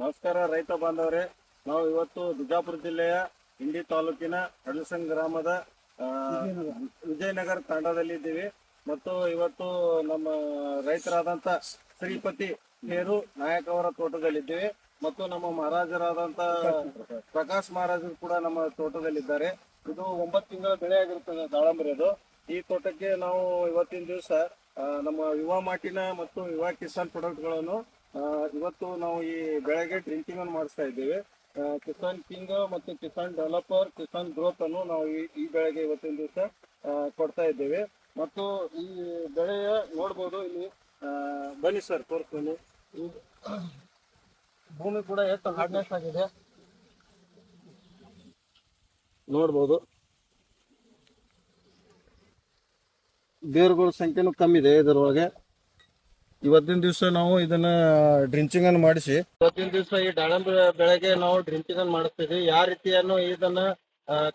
ನಮಸ್ಕಾರ ರೈತ ಬಾಂಧವರೇ. ನಾವು ಇವತ್ತು ದುರ್ಗಾಪುರ ಜಿಲ್ಲೆಯ ಇಂಡಿ ತಾಲೂಕಿನ ಹಡಲಸಂಗ್ ಗ್ರಾಮದ ವಿಜಯನಗರ ತಾಂಡದಲ್ಲಿ ಇದ್ದೀವಿ. ಮತ್ತು ಇವತ್ತು ನಮ್ಮ ರೈತರಾದಂತ ಶ್ರೀಪತಿ ನೇರು ನಾಯಕ್ ಅವರ ತೋಟದಲ್ಲಿದ್ದೀವಿ. ಮತ್ತು ನಮ್ಮ ಮಹಾರಾಜರಾದಂತ ಪ್ರಕಾಶ್ ಮಹಾರಾಜರು ಕೂಡ ನಮ್ಮ ತೋಟದಲ್ಲಿದ್ದಾರೆ. ಇದು ಒಂಬತ್ತು ತಿಂಗಳ ಬೆಳೆ ಆಗಿರುತ್ತದೆ ದಾಳಂಬರಿ ಅದು. ಈ ತೋಟಕ್ಕೆ ನಾವು ಇವತ್ತಿನ ದಿವಸ ನಮ್ಮ ಯುವ ಮಾಟಿನ ಮತ್ತು ಯುವ ಕಿಸಾನ್ ಪ್ರಾಡಕ್ಟ್ಗಳನ್ನು ಆ, ಇವತ್ತು ನಾವು ಈ ಬೆಳೆಗೆ ಡ್ರಿಂಕಿಂಗ್ ಅನ್ನು ಮಾಡಿಸ್ತಾ ಇದ್ದೇವೆ. ಕಿಸಾನ್ ಕಿಂಗ್ ಮತ್ತು ಕಿಸಾನ್ ಡೆವಲಪರ್ ಕಿಸಾನ್ ಗ್ರೋತ್ ಅನ್ನು ನಾವು ಈ ಬೆಳೆಗೆ ಇವತ್ತಿನ ದಿವಸ ಕೊಡ್ತಾ ಇದ್ದೇವೆ. ಮತ್ತು ಈ ಬೆಳೆಯ ನೋಡ್ಬೋದು ಇಲ್ಲಿ ಬನ್ನಿ ಸರ್ ತೋರಿಸ್ತೀನಿ. ಭೂಮಿ ಕೂಡ ಎಷ್ಟು ಹಾರ್ಡ್ನೆಸ್ ಆಗಿದೆ? ನೋಡ್ಬೋದು. ಬೇರುಗಳ ಸಂಖ್ಯೆನೂ ಕಮ್ಮಿದೆ ಇದರೊಳಗೆ. ಇವತ್ತಿನ ದಿವಸ ನಾವು ಇದನ್ನ ಡ್ರಿಂಚಿಂಗ್ ಅನ್ನು ಮಾಡಿಸಿ. ಇವತ್ತಿನ ದಿವಸ ಈ ದಾಳಿಂಬೆ ಬೆಳೆಗೆ ನಾವು ಡ್ರಿಂಚಿಂಗ್ ಅನ್ನು ಮಾಡಿಸ್ತೀವಿ. ಯಾವ ರೀತಿಯನ್ನು ಇದನ್ನ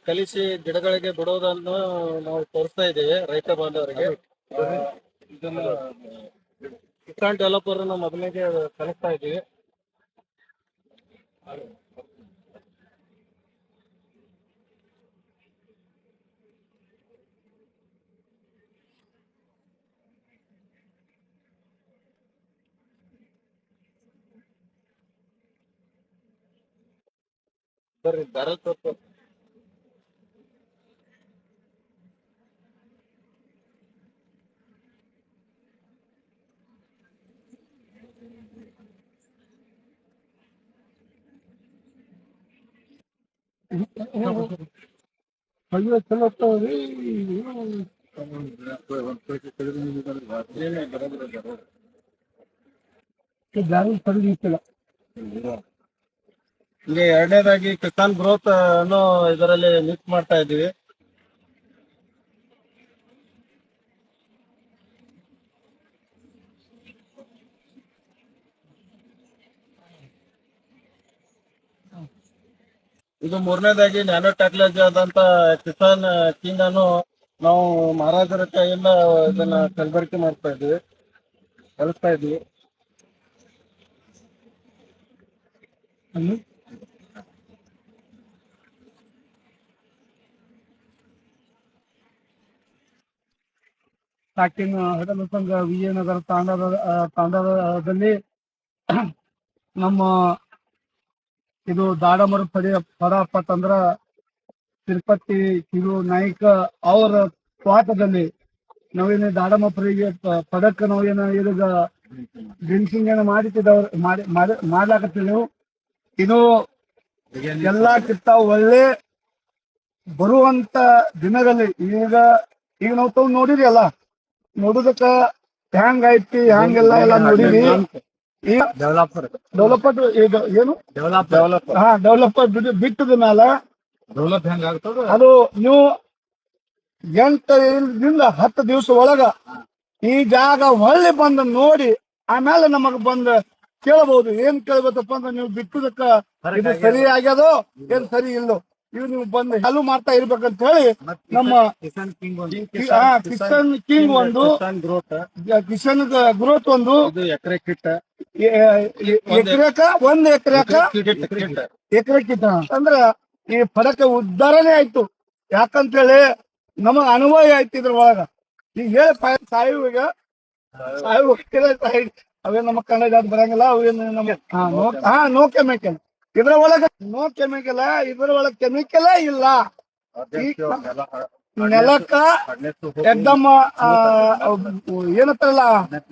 ಕಲಿಸಿ ಗಿಡಗಳಿಗೆ ಬಿಡೋದನ್ನು ನಾವು ತೋರಿಸ್ತಾ ಇದ್ದೇವೆ ರೈತ ಬಾಂಧವರಿಗೆ. ಇದನ್ನ ಕಿಸಾನ್ ಡೆವಲಪರ್ ಮೊದಲಿಗೆ ಕಲಿಸ್ತಾ ಇದ್ದೀವಿ. ಬರ್ರಿ ಬ್ಯಾರಲ್ ತೋರ್ಸು ಅಯ್ಯೋ ಚಲೋ ತಗೋರಿ ಬ್ಯಾರಲ್ ಸರಿಗಿತ್ತಿಲ್ಲ ಈಗ ಎರಡನೇದಾಗಿ ಕಿಸಾನ್ ಗ್ರೋತ್ ಅನ್ನು ಇದರಲ್ಲಿ ಮಿಕ್ಸ್ ಮಾಡ್ತಾ ಇದ್ದೀವಿ. ಇದು ಮೂರನೇದಾಗಿ ನ್ಯಾನೋ ಟೆಕ್ನಾಲಜಿ ಆದಂತ ಕಿಸಾನ್ ಕಿಂಗ್ ಅನ್ನು ನಾವು ಮಹಾರಾಜರ ಕೈಯಿಂದ ಇದನ್ನ ಕಲಬೆರಕೆ ಮಾಡ್ತಾ ಇದ್ದೀವಿ, ಕಲಿಸ್ತಾ ಇದ್ದೀವಿ. ಸಾಕಿನ ಹಡಲ ಸಂಘ ವಿಜಯನಗರ ತಾಂಡದ ತಾಂಡದಲ್ಲಿ ನಮ್ಮ ಇದು ದಾಡಮರ ಪಡೆ ಪದ ಅಂದ್ರ ತಿರುಪತಿ ಕಿರು ನಾಯ್ಕ ಅವರ ಸ್ವಾತದಲ್ಲಿ ನಾವೇನು ದಾಡಮ ಪಡೆಗೆ ಪದಕ್ಕ ಪದಕ ನಾವೇನು ಈಗ ಡ್ರಿಂಕಿಂಗ್ ಏನು ಮಾಡಿಟ್ಟಿದ್ದವ್ರು, ಮಾಡಿ, ಮಾಡಿ- ಮಾಡ್ಲಾಕತ್ತೀವಿ ಇದು ಎಲ್ಲಕ್ಕಿಂತ ಒಳ್ಳೆ ಬರುವಂತ ದಿನದಲ್ಲಿ ಈಗ ಈಗ ನಾವು ತಾವು ನೋಡಿರಿ ಅಲ್ಲ. ನೋಡುದಕ್ಕ ಹ್ಯಾಂಗ್ ಐತಿ ಹ್ಯಾಂಗ್ ಎಲ್ಲ ಎಲ್ಲ ಈಗ ಡೆವಲಪರ್ ಡೆವಲಪ್ಮೆಂಟ್ ಈಗ ಏನು? ಡೆವಲಪ್ ಡೆವಲಪರ್ ಹಾ ಡೆವಲಪ್ಮೆಂಟ್ ಬಿಟ್ಟದ ಮ್ಯಾಲ ಡೆವಲಪ್ ಹೆಂಗ್ ಆಗ್ತದ? ಅದು ನೀವು ಎಂಟರಿಂದ ಹತ್ತು ದಿವಸ ಒಳಗ ಈ ಜಾಗ ಹೊಳ್ಳಿ ಬಂದು ನೋಡಿ ಆಮೇಲೆ ನಮಗ್ ಬಂದ ಕೇಳಬಹುದು ಏನ್ ಕೇಳ್ಬೇಕಪ್ಪ ಅಂದ್ರೆ ನೀವು ಬಿಟ್ಟದಕ್ಕ ಇದು ಸರಿ ಆಗ್ಯದೋ ಏನ್ ಸರಿ ಇಲ್ಲೋ. ಇವ್ ನೀವು ಬಂದು ಚಾಲು ಮಾಡ್ತಾ ಇರ್ಬೇಕಂತ ಹೇಳಿ ನಮ್ಮ ಕಿಸನ್ ಕಿಂಗ್ ಒಂದು ಕಿಸನ್ ಗ್ರೋತ್ ಗ್ರೋತ್ ಒಂದು ಎಕರೆ ಕಿಟ್ ಎಕರೆಕ, ಒಂದ್ ಎಕರೆಕ ಎಕರೆ ಕಿಟ್ಟ ಅಂದ್ರ ಈ ಫಲಕ ಉದ್ಧಾರನೆ ಆಯ್ತು. ಯಾಕಂತ ಹೇಳಿ ನಮ್ಮ ಅನುಭವ ಆಯ್ತು ಇದ್ರ ಒಳಗ. ಈಗ ಹೇಳಿ ಸಾಯುವ ಸಾಯಿ ಅವೇ ನಮ್ಮ ಕನ್ನಡ ಬರಂಗಿಲ್ಲ, ಅವೇನು ನಮ್ಗೆ ಹಾ ನೋಕೆ ಕೆಮಿಕಲ್ ಇದ್ರ ಒಳಗ ನೋ ಕೆಮಿಕಲ್ ಇದ್ರ ಒಳಗ ಕೆಮಿಕಲ್ ಇಲ್ಲ ನೆಲಕ್ಕ ಎಕ್ದಮ್ ಏನತ್ತಲ್ಲ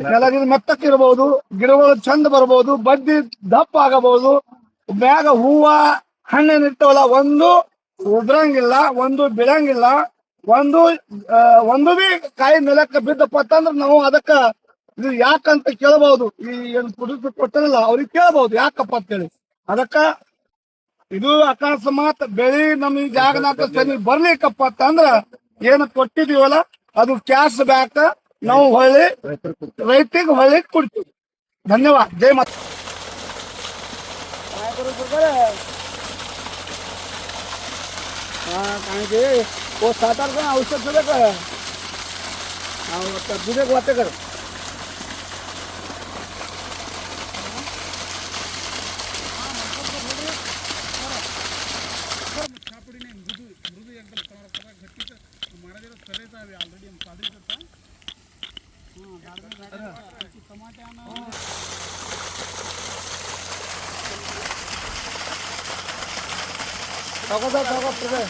ನೆಲ ಮೆತ್ತಕ್ ಇರಬಹುದು ಗಿಡಗಳು ಚಂದ ಬರಬಹುದು ಬಡ್ಡಿ ದಪ್ಪ ಆಗಬಹುದು ಮ್ಯಾಗ ಹೂವ ಹಣ್ಣೇನ್ ಇರ್ತವಲ್ಲ ಒಂದು ಉದ್ರಂಗಿಲ್ಲ ಒಂದು ಬಿಡಂಗಿಲ್ಲ ಒಂದು ಒಂದು ಬಿ ಕಾಯಿ ನೆಲಕ್ಕ ಬಿದ್ದಪ್ಪ ಅಂತಂದ್ರ ನಾವು ಅದಕ್ಕ ಇದು ಯಾಕಂತ ಕೇಳಬಹುದು ಈ ಏನ್ ಕುಡಿದು ಕೊಟ್ಟರಲ್ಲ ಅವ್ರಿಗೆ ಕೇಳಬಹುದು ಯಾಕಪ್ಪ ಅಂತೇಳಿ. ಅದಕ್ಕ ಇದು ಅಕಸ್ಮಾತ್ ಬೆಳಿ ನಮ್ಗೆ ಜಾಗನಾಥ ಸ್ವಾಮಿ ಬರ್ಲಿಕ್ಕಪ್ಪ ಅಂತಂದ್ರ ಏನು ಕೊಟ್ಟಿದೀವಲ್ಲ, ಅದು ಕ್ಯಾಶ್ ಬ್ಯಾಕ್, ನಾವು ಹೊಳ್ಳಿ ರೈತಿಗೆ ಹೊಳ್ಳಿ ಕೊಡ್ತೀವಿ. ಧನ್ಯವಾದ. ಜೈ ಮಾತ ಕಾಣಿಕೆ ಓ ಸಾತಾರ್ಕ ಔಷಧ ನಾವು ಬೀಜಕ್ಕೆ ತಗೋದ ತಗೋತದೆ